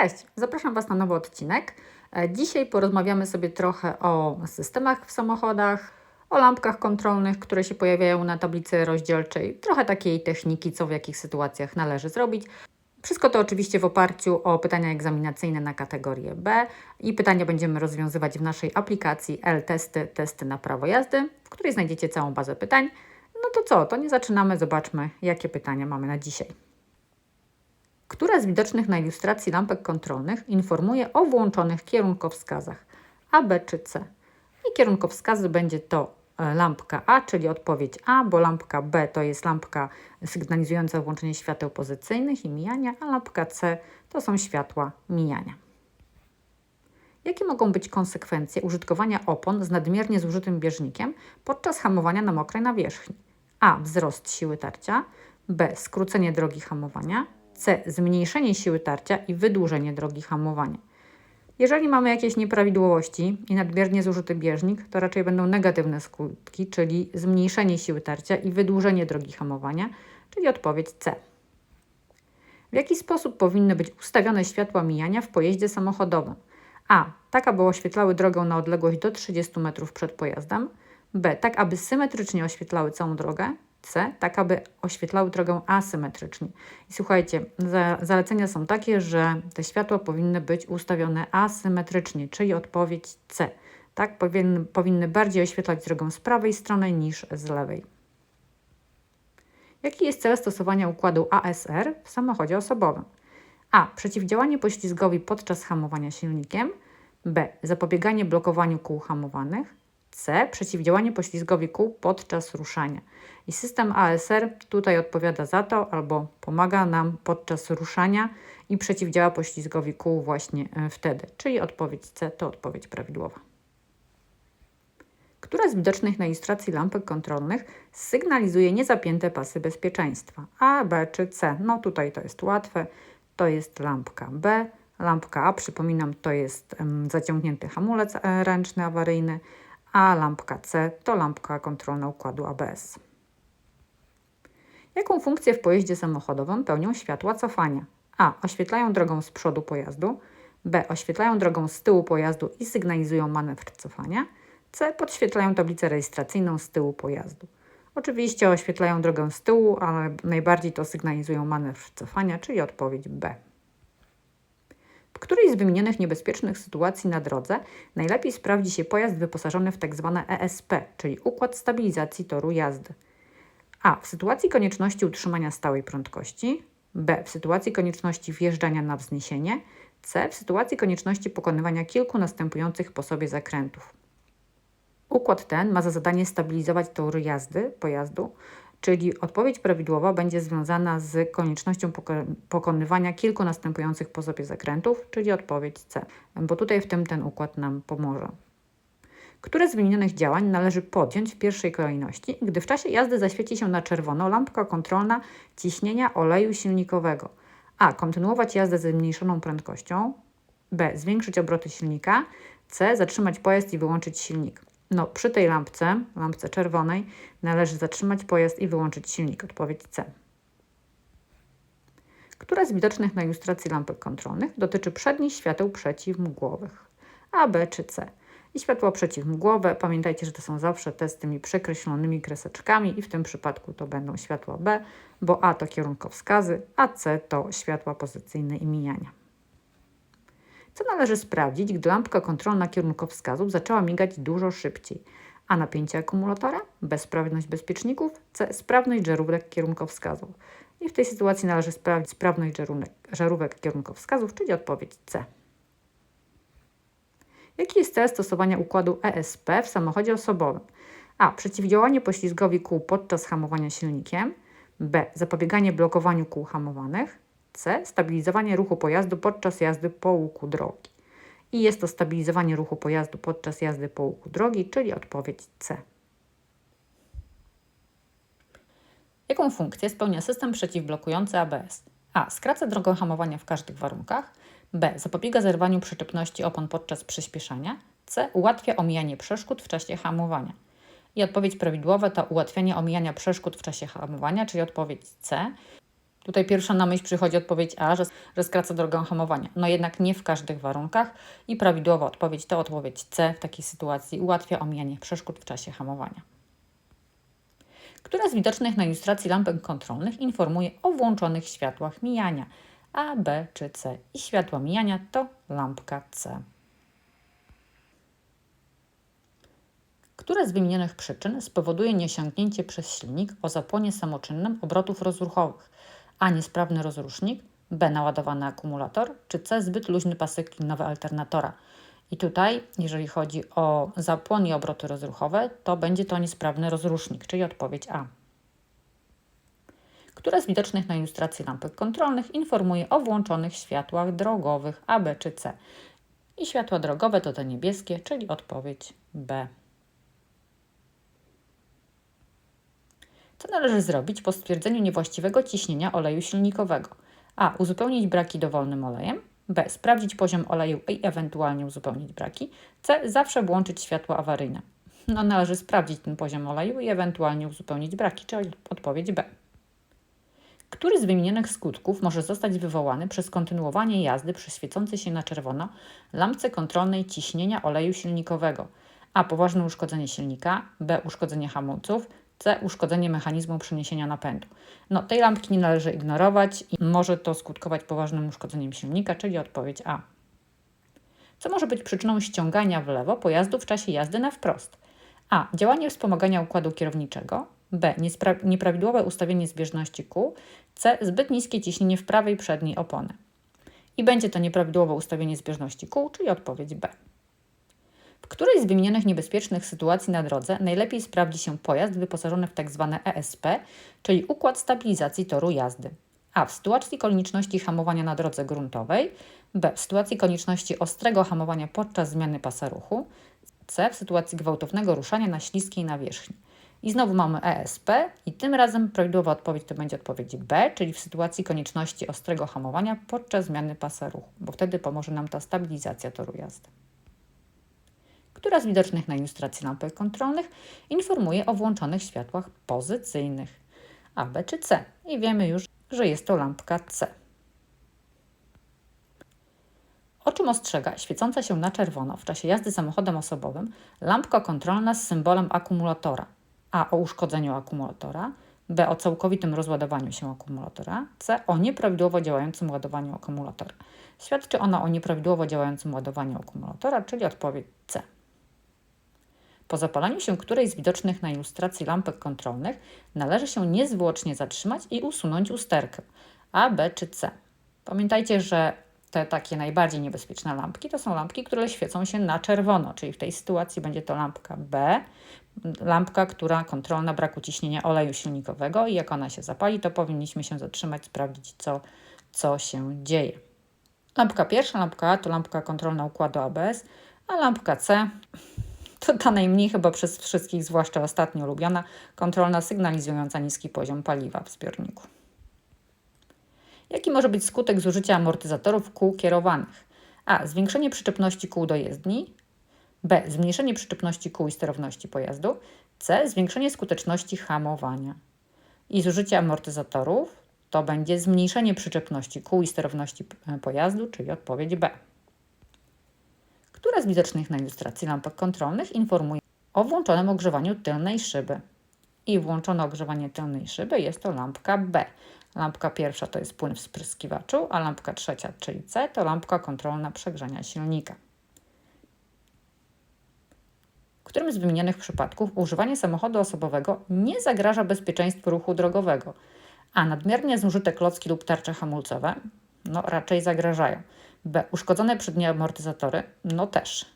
Cześć, zapraszam Was na nowy odcinek. E, Dzisiaj porozmawiamy sobie trochę o systemach w samochodach, o lampkach kontrolnych, które się pojawiają na tablicy rozdzielczej, trochę takiej techniki, co w jakich sytuacjach należy zrobić. Wszystko to oczywiście w oparciu o pytania egzaminacyjne na kategorię B i pytania będziemy rozwiązywać w naszej aplikacji L-Testy, testy na prawo jazdy, w której znajdziecie całą bazę pytań. No to co, to nie zaczynamy, zobaczmy jakie pytania mamy na dzisiaj. Która z widocznych na ilustracji lampek kontrolnych informuje o włączonych kierunkowskazach A, B czy C? I kierunkowskazy będzie to e, lampka A, czyli odpowiedź A, bo lampka B to jest lampka sygnalizująca włączenie świateł pozycyjnych i mijania, a lampka C to są światła mijania. Jakie mogą być konsekwencje użytkowania opon z nadmiernie zużytym bieżnikiem podczas hamowania na mokrej nawierzchni? A. Wzrost siły tarcia. B. Skrócenie drogi hamowania. C. Zmniejszenie siły tarcia i wydłużenie drogi hamowania. Jeżeli mamy jakieś nieprawidłowości i nadmiernie zużyty bieżnik, to raczej będą negatywne skutki, czyli zmniejszenie siły tarcia i wydłużenie drogi hamowania, czyli odpowiedź C. W jaki sposób powinny być ustawione światła mijania w pojeździe samochodowym? A. Tak, aby oświetlały drogę na odległość do 30 metrów przed pojazdem. B. Tak, aby symetrycznie oświetlały całą drogę. C. Tak, aby oświetlały drogę asymetrycznie. I słuchajcie, za, zalecenia są takie, że te światła powinny być ustawione asymetrycznie, czyli odpowiedź C. Tak, powinny, powinny bardziej oświetlać drogę z prawej strony niż z lewej. Jaki jest cel stosowania układu ASR w samochodzie osobowym? A. Przeciwdziałanie poślizgowi podczas hamowania silnikiem. B. Zapobieganie blokowaniu kół hamowanych. C. Przeciwdziałanie poślizgowi kół podczas ruszania. I system ASR tutaj odpowiada za to albo pomaga nam podczas ruszania i przeciwdziała poślizgowi kół właśnie e, wtedy. Czyli odpowiedź C to odpowiedź prawidłowa. Która z widocznych na ilustracji lampek kontrolnych sygnalizuje niezapięte pasy bezpieczeństwa? A, B czy C? No tutaj to jest łatwe. To jest lampka B. Lampka A, przypominam, to jest um, zaciągnięty hamulec e, ręczny awaryjny, a lampka C to lampka kontrolna układu ABS. Jaką funkcję w pojeździe samochodowym pełnią światła cofania? A. Oświetlają drogą z przodu pojazdu. B. Oświetlają drogą z tyłu pojazdu i sygnalizują manewr cofania. C. Podświetlają tablicę rejestracyjną z tyłu pojazdu. Oczywiście oświetlają drogę z tyłu, ale najbardziej to sygnalizują manewr cofania, czyli odpowiedź B. Której z wymienionych niebezpiecznych sytuacji na drodze najlepiej sprawdzi się pojazd wyposażony w tzw. ESP, czyli układ stabilizacji toru jazdy? A. W sytuacji konieczności utrzymania stałej prędkości. B. W sytuacji konieczności wjeżdżania na wzniesienie. C. W sytuacji konieczności pokonywania kilku następujących po sobie zakrętów. Układ ten ma za zadanie stabilizować tor jazdy pojazdu, czyli odpowiedź prawidłowa będzie związana z koniecznością pokonywania kilku następujących po sobie zakrętów, czyli odpowiedź C, bo tutaj w tym ten układ nam pomoże. Które z wymienionych działań należy podjąć w pierwszej kolejności, gdy w czasie jazdy zaświeci się na czerwono lampka kontrolna ciśnienia oleju silnikowego? A. Kontynuować jazdę ze zmniejszoną prędkością. B. Zwiększyć obroty silnika. C. Zatrzymać pojazd i wyłączyć silnik. No, przy tej lampce, lampce czerwonej, należy zatrzymać pojazd i wyłączyć silnik. Odpowiedź C. Która z widocznych na ilustracji lampek kontrolnych dotyczy przednich świateł przeciwmgłowych? A, B czy C? I światło przeciwmgłowe, pamiętajcie, że to są zawsze te z tymi przekreślonymi kreseczkami i w tym przypadku to będą światła B, bo A to kierunkowskazy, a C to światła pozycyjne i mijania. Co należy sprawdzić, gdy lampka kontrolna kierunkowskazów zaczęła migać dużo szybciej? A. Napięcie akumulatora, B. Sprawność bezpieczników, C. Sprawność żarówek kierunkowskazów. I w tej sytuacji należy sprawdzić sprawność żarówek, żarówek kierunkowskazów, czyli odpowiedź C. Jaki jest cel stosowania układu ESP w samochodzie osobowym? A. Przeciwdziałanie poślizgowi kół podczas hamowania silnikiem. B. Zapobieganie blokowaniu kół hamowanych. C. Stabilizowanie ruchu pojazdu podczas jazdy po łuku drogi. I jest to stabilizowanie ruchu pojazdu podczas jazdy po łuku drogi, czyli odpowiedź C. Jaką funkcję spełnia system przeciwblokujący ABS? A. Skraca drogę hamowania w każdych warunkach. B. Zapobiega zerwaniu przyczepności opon podczas przyspieszania. C. Ułatwia omijanie przeszkód w czasie hamowania. I odpowiedź prawidłowa to ułatwianie omijania przeszkód w czasie hamowania, czyli odpowiedź C. Tutaj pierwsza na myśl przychodzi odpowiedź A, że, że skraca drogę hamowania. No jednak nie w każdych warunkach i prawidłowa odpowiedź to odpowiedź C w takiej sytuacji ułatwia omijanie przeszkód w czasie hamowania. Która z widocznych na ilustracji lampek kontrolnych informuje o włączonych światłach mijania A, B czy C? I światła mijania to lampka C. Która z wymienionych przyczyn spowoduje niesiągnięcie przez silnik o zapłonie samoczynnym obrotów rozruchowych? A. Niesprawny rozrusznik, B. Naładowany akumulator, czy C. Zbyt luźny pasek klinowy alternatora? I tutaj, jeżeli chodzi o zapłon i obroty rozruchowe, to będzie to niesprawny rozrusznik, czyli odpowiedź A. Która z widocznych na ilustracji lampek kontrolnych informuje o włączonych światłach drogowych A, B czy C? I światła drogowe to te niebieskie, czyli odpowiedź B. Co należy zrobić po stwierdzeniu niewłaściwego ciśnienia oleju silnikowego? A. Uzupełnić braki dowolnym olejem. B. Sprawdzić poziom oleju i ewentualnie uzupełnić braki. C. Zawsze włączyć światło awaryjne. No, należy sprawdzić ten poziom oleju i ewentualnie uzupełnić braki, czyli odpowiedź B. Który z wymienionych skutków może zostać wywołany przez kontynuowanie jazdy przy świecącej się na czerwono lampce kontrolnej ciśnienia oleju silnikowego? A. Poważne uszkodzenie silnika. B. Uszkodzenie hamulców. C. Uszkodzenie mechanizmu przeniesienia napędu. No, tej lampki nie należy ignorować i może to skutkować poważnym uszkodzeniem silnika, czyli odpowiedź A. Co może być przyczyną ściągania w lewo pojazdu w czasie jazdy na wprost? A. Działanie wspomagania układu kierowniczego. B. Nieprawidłowe ustawienie zbieżności kół. C. Zbyt niskie ciśnienie w prawej przedniej opony. I będzie to nieprawidłowe ustawienie zbieżności kół, czyli odpowiedź B. W której z wymienionych niebezpiecznych sytuacji na drodze najlepiej sprawdzi się pojazd wyposażony w tzw. ESP, czyli układ stabilizacji toru jazdy? A. W sytuacji konieczności hamowania na drodze gruntowej. B. W sytuacji konieczności ostrego hamowania podczas zmiany pasa ruchu. C. W sytuacji gwałtownego ruszania na śliskiej nawierzchni. I znowu mamy ESP i tym razem prawidłowa odpowiedź to będzie odpowiedź B, czyli w sytuacji konieczności ostrego hamowania podczas zmiany pasa ruchu, bo wtedy pomoże nam ta stabilizacja toru jazdy która z widocznych na ilustracji lampek kontrolnych informuje o włączonych światłach pozycyjnych A, B czy C. I wiemy już, że jest to lampka C. O czym ostrzega świecąca się na czerwono w czasie jazdy samochodem osobowym lampka kontrolna z symbolem akumulatora? A o uszkodzeniu akumulatora, B o całkowitym rozładowaniu się akumulatora, C o nieprawidłowo działającym ładowaniu akumulatora. Świadczy ona o nieprawidłowo działającym ładowaniu akumulatora, czyli odpowiedź C. Po zapalaniu się którejś z widocznych na ilustracji lampek kontrolnych należy się niezwłocznie zatrzymać i usunąć usterkę A, B czy C. Pamiętajcie, że te takie najbardziej niebezpieczne lampki to są lampki, które świecą się na czerwono, czyli w tej sytuacji będzie to lampka B, lampka, która kontrolna braku ciśnienia oleju silnikowego i jak ona się zapali, to powinniśmy się zatrzymać, sprawdzić co, co się dzieje. Lampka pierwsza, lampka A to lampka kontrolna układu ABS, a lampka C to ta najmniej chyba przez wszystkich, zwłaszcza ostatnio lubiana, kontrolna sygnalizująca niski poziom paliwa w zbiorniku. Jaki może być skutek zużycia amortyzatorów kół kierowanych? A. Zwiększenie przyczepności kół do jezdni. B. Zmniejszenie przyczepności kół i sterowności pojazdu. C. Zwiększenie skuteczności hamowania. I zużycie amortyzatorów to będzie zmniejszenie przyczepności kół i sterowności pojazdu, czyli odpowiedź B która z widocznych na ilustracji lampek kontrolnych informuje o włączonym ogrzewaniu tylnej szyby. I włączone ogrzewanie tylnej szyby jest to lampka B. Lampka pierwsza to jest płyn w spryskiwaczu, a lampka trzecia, czyli C, to lampka kontrolna przegrzania silnika. W którym z wymienionych przypadków używanie samochodu osobowego nie zagraża bezpieczeństwu ruchu drogowego, a nadmiernie zużyte klocki lub tarcze hamulcowe no, raczej zagrażają. B. Uszkodzone przednie amortyzatory? No też.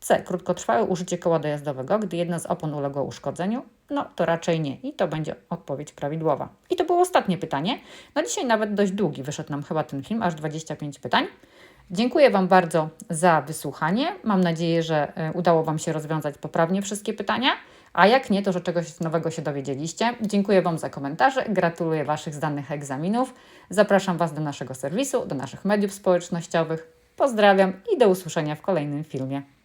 C. Krótkotrwałe użycie koła dojazdowego, gdy jedna z opon uległa uszkodzeniu? No to raczej nie i to będzie odpowiedź prawidłowa. I to było ostatnie pytanie. No dzisiaj nawet dość długi wyszedł nam chyba ten film, aż 25 pytań. Dziękuję Wam bardzo za wysłuchanie. Mam nadzieję, że e, udało Wam się rozwiązać poprawnie wszystkie pytania. A jak nie, to że czegoś nowego się dowiedzieliście. Dziękuję Wam za komentarze, gratuluję Waszych zdanych egzaminów. Zapraszam Was do naszego serwisu, do naszych mediów społecznościowych. Pozdrawiam i do usłyszenia w kolejnym filmie.